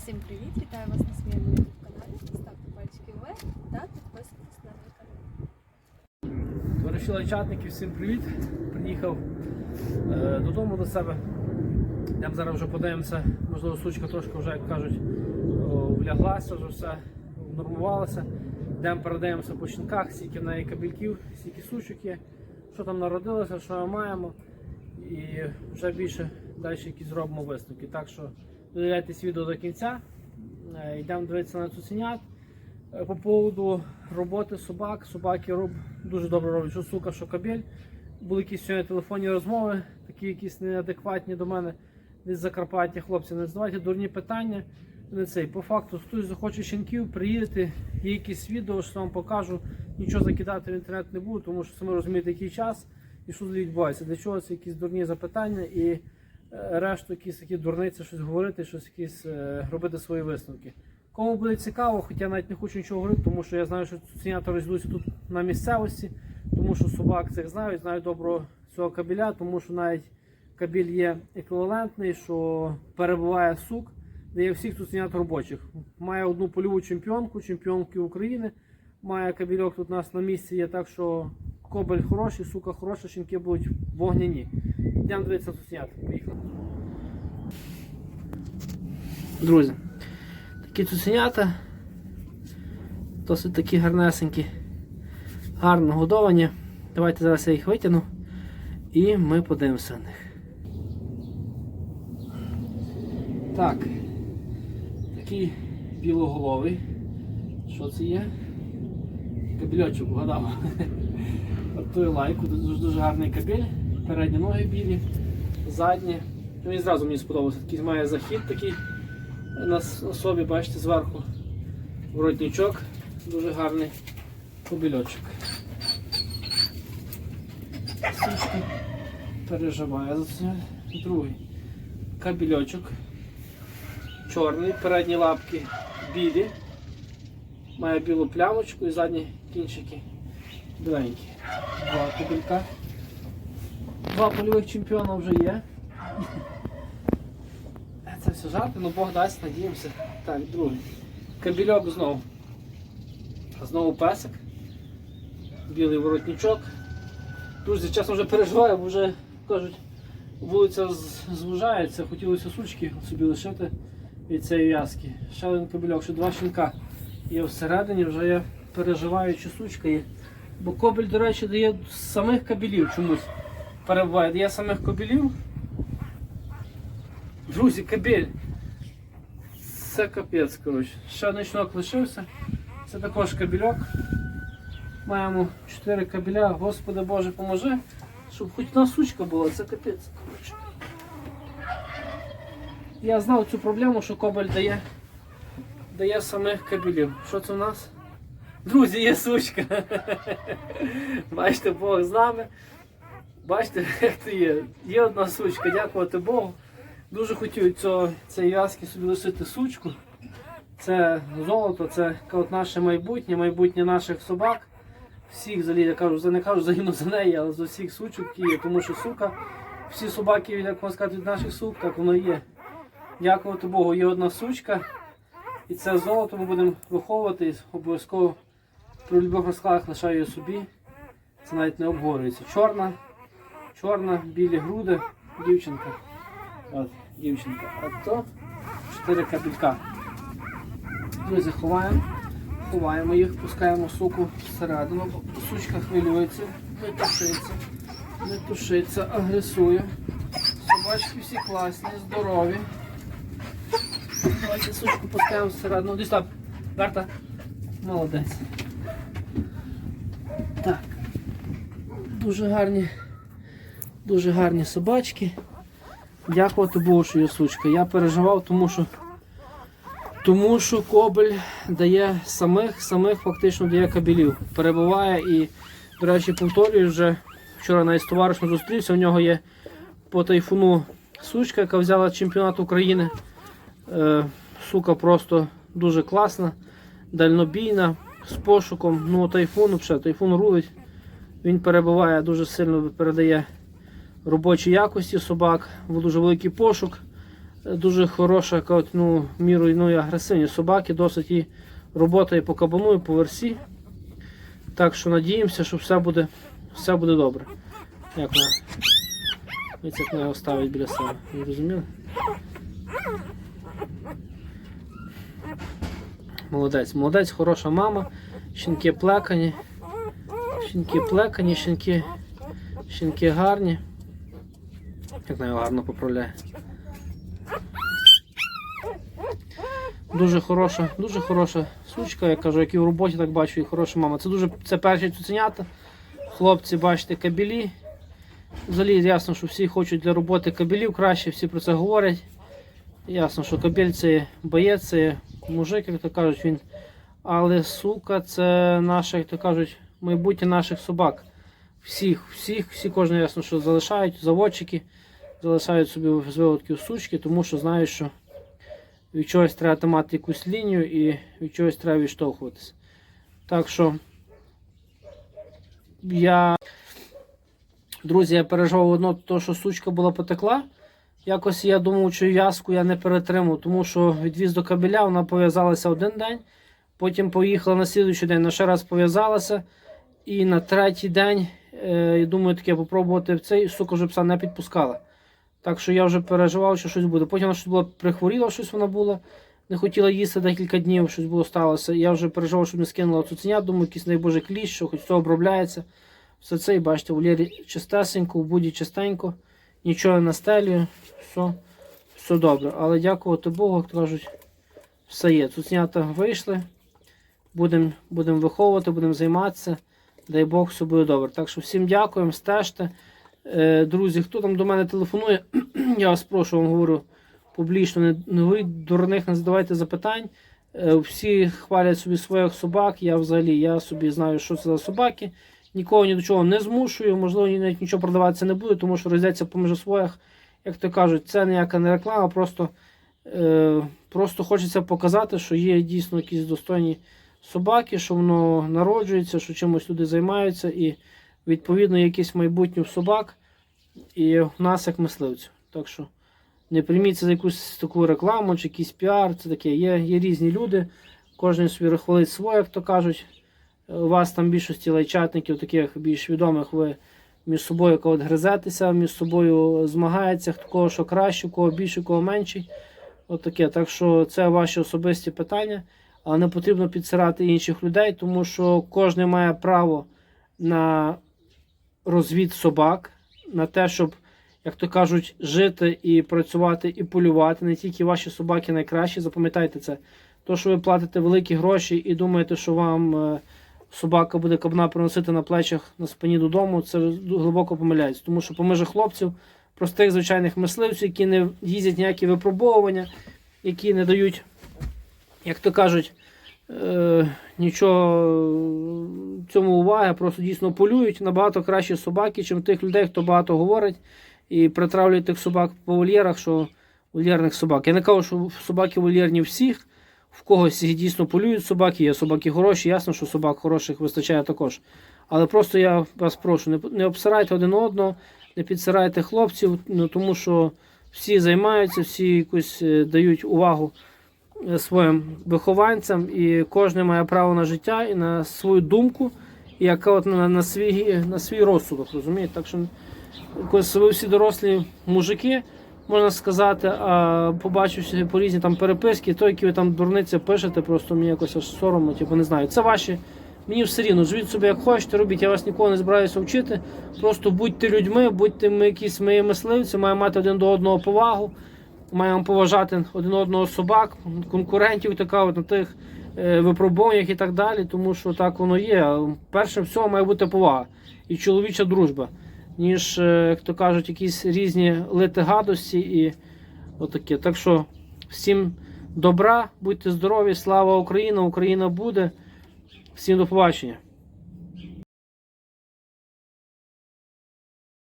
Всім привіт! Вітаю вас на своєму YouTube каналі. Ставте пальчики вверх та підписуйтесь на мій канал. Товариші лайчатники, всім привіт! Приїхав е, додому до себе. Йдемо зараз вже подивимося, можливо, сучка трошки вже, як кажуть, вляглася, вже все нормувалося. Йдемо передаємося по щенках, скільки в неї кабельків, скільки сучок є, що там народилося, що ми маємо. І вже більше далі якісь зробимо висновки. Так що додивляйтесь відео до кінця. Е, Йдемо дивитися на цуценят. Е, По поводу роботи собак, собаки роб... дуже добре роблять, що сука, що кабель. Були якісь сьогодні телефонні розмови, такі якісь неадекватні до мене. Десь Закарпаття, хлопці, не задавайте дурні питання. Не цей. По факту, хтось захоче щенків, приїдете, є якісь відео, що вам покажу. Нічого закидати в інтернет не буду, тому що самі розумієте, який час і що відбувається. Для чого це якісь дурні запитання і решту якісь такі дурниці, щось говорити, щось якісь е, робити свої висновки. Кому буде цікаво, хоча я навіть не хочу нічого говорити, тому що я знаю, що цуценята розділуються тут на місцевості, тому що собак цих знають, знають добро цього кабеля, тому що навіть кабель є еквівалентний, що перебуває сук, де є всіх цуценят робочих. Має одну польову чемпіонку, чемпіонки України. Має кабельок тут у нас на місці є, так що кобель хороший, сука хороша, щенки будуть вогняні. Йдемо дивитися цуценят. Поїхали. Друзі, такі цуценята. Досить такі гарнесенькі, гарно годовані. Давайте зараз я їх витягну і ми подивимося на них. Так, такий білоголовий. Що це є? Кабельочок вгадав. От той лайку, дуже, дуже гарний кабель. Передні ноги білі, задні. Ну, Він зразу мені сподобався. Такий має захід такий на, собі, бачите, зверху воротничок, дуже гарний кобельочок. Сучка переживає за це. Другий кабельочок. Чорний, передні лапки білі. Має білу плямочку і задні кінчики біленькі. Два кабелька. Два польових чемпіона вже є. Це все жарти, ну Бог дасть, надіємося. Так, другий. Кабельок знову. Знову песик. Білий воротничок. Дуже чесно вже переживаю, бо вже кажуть, вулиця звужається, хотілося сучки собі лишити від цієї в'язки. Ще один кабельок, ще два щенка є всередині, вже я переживаю, чи сучка є. Бо кобель, до речі, дає самих кабелів чомусь. Перебуває, дає самих кабелів. Друзі, кабель. Це капець, коротше. Ще один щенок лишився. Це також кабельок. Маємо 4 кабеля. Господи Боже, поможи, щоб хоч одна сучка була, це капець. коротше. Я знав цю проблему, що кобель дає, дає самих кабелів. Що це у нас? Друзі, є сучка. Бачите, Бог з нами. Бачите, як це є. Є одна сучка, дякувати Богу. Дуже хотів цієї в'язки собі лишити сучку. Це золото, це от наше майбутнє, майбутнє наших собак. Всіх взагалі, я кажу, за- не кажу загину за неї, але з усіх сучок є, тому що сука, всі собаки, як можна сказати, від наших сук, так воно є. Дякувати Богу, є одна сучка. І це золото ми будемо виховувати і обов'язково при любих розкладах лишаю її собі. Це навіть не обговорюється. Чорна, чорна, білі груди, дівчинка. От, дівчинка. А то 4 капелька. Друзі, ховаємо. Ховаємо їх, пускаємо суку всередину, сучка хвилюється, не тушиться, не тушиться, агресує. Собачки всі класні, здорові. Давайте сучку пускаємо всередину. Десь так. Берта. Молодець. Так. Дуже гарні. Дуже гарні собачки. Дякувати Богу, що є сучка. Я переживав, тому що тому що кобель дає самих, самих фактично дає кабелів. Перебуває і, до речі, повторюю, вже вчора навіть з товаришем зустрівся, у нього є по тайфуну сучка, яка взяла чемпіонат України. Е, сука просто дуже класна, дальнобійна, з пошуком. Ну, тайфун, тайфун рулить. Він перебуває дуже сильно передає робочі якості собак, дуже великий пошук. е, дуже хороша, ну, мірою ну, і агресивні собаки, досить і робота і по кабану, і по версі. Так що надіємося, що все буде, все буде добре. Як вона? Вона його ставить біля себе. Ви розуміли? Молодець, молодець, хороша мама. Щінки плекані. Щінки плекані, щінки, щінки гарні. Як його гарно поправляє. Дуже хороша, дуже хороша сучка, я кажу, як і в роботі, так бачу, і хороша мама. Це дуже це перші цуценята. Хлопці, бачите, кабілі. Взагалі ясно, що всі хочуть для роботи кабелів краще, всі про це говорять. Ясно, що кабель це боєць, це мужик, як то кажуть, він. Але сука, це наше, як то кажуть, майбутнє наших собак. Всіх, всіх, всі кожен ясно, що залишають заводчики, залишають собі з сучки, тому що знають, що від чогось треба мати якусь лінію і від чогось треба відштовхуватися. Так що я, друзі, я переживав одно, то, що сучка була потекла. Якось я думав, що в'язку я не перетримав, тому що відвіз до кабеля, вона пов'язалася один день, потім поїхала на слідуючий день, на ще раз пов'язалася. І на третій день, е, я думаю, таке попробувати в цей, сука, вже пса не підпускала. Так що я вже переживав, що щось буде. Потім вона щось було прихворіла, щось вона була, не хотіла їсти декілька днів, щось було сталося. Я вже переживав, що не скинула цуценя, думаю, якийсь найбоже кліщ, що хоч все обробляється. Все це, і бачите, у Лєрі чистесенько, в буді чистенько, нічого не настелює, все, все добре. Але дякувати Богу, як кажуть, все є. Цуценята вийшли, будемо будем виховувати, будемо займатися. Дай Бог, все буде добре. Так що всім дякуємо, стежте. Е, Друзі, хто там до мене телефонує, я вас прошу, вам говорю публічно, не, не говоріть дурних, не задавайте запитань. Е, Всі хвалять собі своїх собак. Я взагалі я собі знаю, що це за собаки. Нікого ні до чого не змушую, можливо, навіть нічого продаватися не буде, тому що розйдеться поміж своїх. Як то кажуть, це ніяка не реклама, просто, е, просто хочеться показати, що є дійсно якісь достойні собаки, що воно народжується, що чимось люди займаються, і відповідно є якесь майбутнє в собак і в нас як мисливців. Так що не прийміть це за якусь таку рекламу чи якийсь піар, це таке. Є, є різні люди, кожен собі хвалить своє, як то кажуть. У вас там більшості лайчатників, таких більш відомих, ви між собою кого гризетеся, між собою змагається, кого що краще, у кого більше, кого менший. От таке. Так що це ваші особисті питання, але не потрібно підсирати інших людей, тому що кожен має право на розвід собак, на те, щоб, як то кажуть, жити і працювати і полювати. Не тільки ваші собаки найкращі, запам'ятайте це. То, що ви платите великі гроші і думаєте, що вам е, собака буде кабна приносити на плечах на спині додому, це глибоко помиляється. Тому що поміж хлопців, простих звичайних мисливців, які не їздять ніякі випробовування, які не дають, як то кажуть, е, нічого цьому уваги, просто дійсно полюють набагато кращі собаки, чим тих людей, хто багато говорить і притравлює тих собак по вольєрах, що вольєрних собак. Я не кажу, що собаки вольєрні всіх, в когось дійсно полюють собаки, є собаки хороші, ясно, що собак хороших вистачає також. Але просто я вас прошу, не, обсирайте один одного, не підсирайте хлопців, ну, тому що всі займаються, всі якусь е, дають увагу е, своїм вихованцям, і кожен має право на життя і на свою думку, і яка от на, на, свій, на свій розсудок, розумієте? Так що якось ви всі дорослі мужики, можна сказати, а побачивши по різні там переписки, то, які ви там дурниці пишете, просто мені якось аж соромно, типу, не знаю. Це ваші. Мені все рівно, живіть собі як хочете, робіть, я вас нікого не збираюся вчити. Просто будьте людьми, будьте ми якісь мої мисливці, маємо мати один до одного повагу, маємо поважати один одного собак, конкурентів така от на тих е, випробуваннях і так далі, тому що так воно є. Перше всього має бути повага і чоловіча дружба, ніж, е, як то кажуть, якісь різні лити гадості і отаке. Так що всім добра, будьте здорові, слава Україна, Україна буде. Всім до побачення.